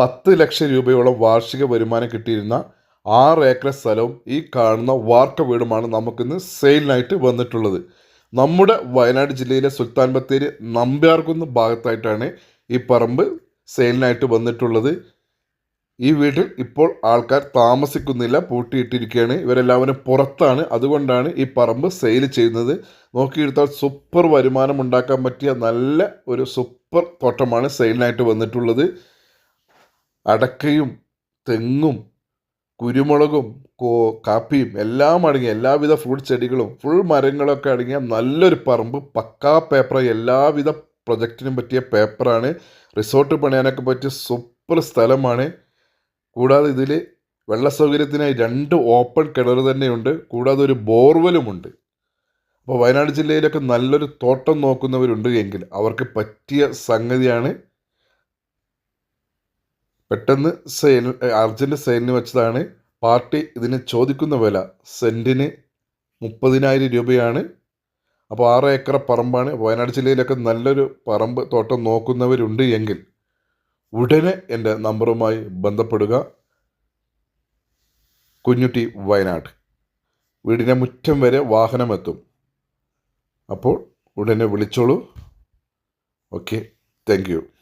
പത്ത് ലക്ഷം രൂപയോളം വാർഷിക വരുമാനം കിട്ടിയിരുന്ന ആറ് ഏക്കർ സ്ഥലവും ഈ കാണുന്ന വാർക്ക വീടുമാണ് നമുക്കിന്ന് സെയിലിനായിട്ട് വന്നിട്ടുള്ളത്. നമ്മുടെ വയനാട് ജില്ലയിലെ സുൽത്താൻ ബത്തേരി നമ്പ്യാർകുന്ന് ഭാഗത്തായിട്ടാണ് ഈ പറമ്പ് സെയിലിനായിട്ട് വന്നിട്ടുള്ളത്. ഈ വീട്ടിൽ ഇപ്പോൾ ആൾക്കാർ താമസിക്കുന്നില്ല പൂട്ടിയിട്ടിരിക്കുകയാണ്. ഇവരെല്ലാവരും പുറത്താണ്. അതുകൊണ്ടാണ് ഈ പറമ്പ് സെയിൽ ചെയ്യുന്നത്. നോക്കിയെടുത്താൽ സൂപ്പർ വരുമാനം ഉണ്ടാക്കാൻ പറ്റിയ നല്ല ഒരു സൂപ്പർ തോട്ടമാണ് സെയിലിനായിട്ട് വന്നിട്ടുള്ളത്. അടക്കയും തെങ്ങും കുരുമുളകും കോ കാപ്പിയും എല്ലാം അടങ്ങിയ എല്ലാവിധ ഫ്രൂട്ട് ചെടികളും ഫുൾ മരങ്ങളൊക്കെ അടങ്ങിയ നല്ലൊരു പറമ്പ് പക്കാ പേപ്പർ എല്ലാവിധ പ്രൊജക്റ്റിനും പറ്റിയ പേപ്പറാണ് റിസോർട്ട് പണിയാനൊക്കെ പറ്റിയ സൂപ്പർ സ്ഥലമാണ്. കൂടാതെ ഇതിൽ വെള്ള സൗകര്യത്തിനായി രണ്ട് ഓപ്പൺ കിണർ തന്നെയുണ്ട്. കൂടാതെ ഒരു ബോർവെലുമുണ്ട് അപ്പോൾ വയനാട് ജില്ലയിലൊക്കെ നല്ലൊരു തോട്ടം നോക്കുന്നവരുണ്ട് എങ്കിൽ അവർക്ക് പറ്റിയ സംഗതിയാണ് പെട്ടെന്ന് സെയിൽ അർജന്റ് സെയിലിന് വെച്ചതാണ് പാർട്ടി ഇതിന് ചോദിക്കുന്ന വില. സെന്റിന് മുപ്പതിനായിരം രൂപയാണ്. അപ്പോൾ ആറ് ഏക്കർ പറമ്പാണ്. വയനാട് ജില്ലയിലൊക്കെ നല്ലൊരു പറമ്പ് തോട്ടം നോക്കുന്നവരുണ്ട് എങ്കിൽ ഉടനെ എന്റെ നമ്പറുമായി ബന്ധപ്പെടുക. കുഞ്ഞുട്ടി വയനാട്. വീടിന്റെ മുറ്റം വരെ വാഹനമെത്തും. അപ്പോൾ ഉടനെ വിളിച്ചോളൂ. ഓക്കെ. താങ്ക്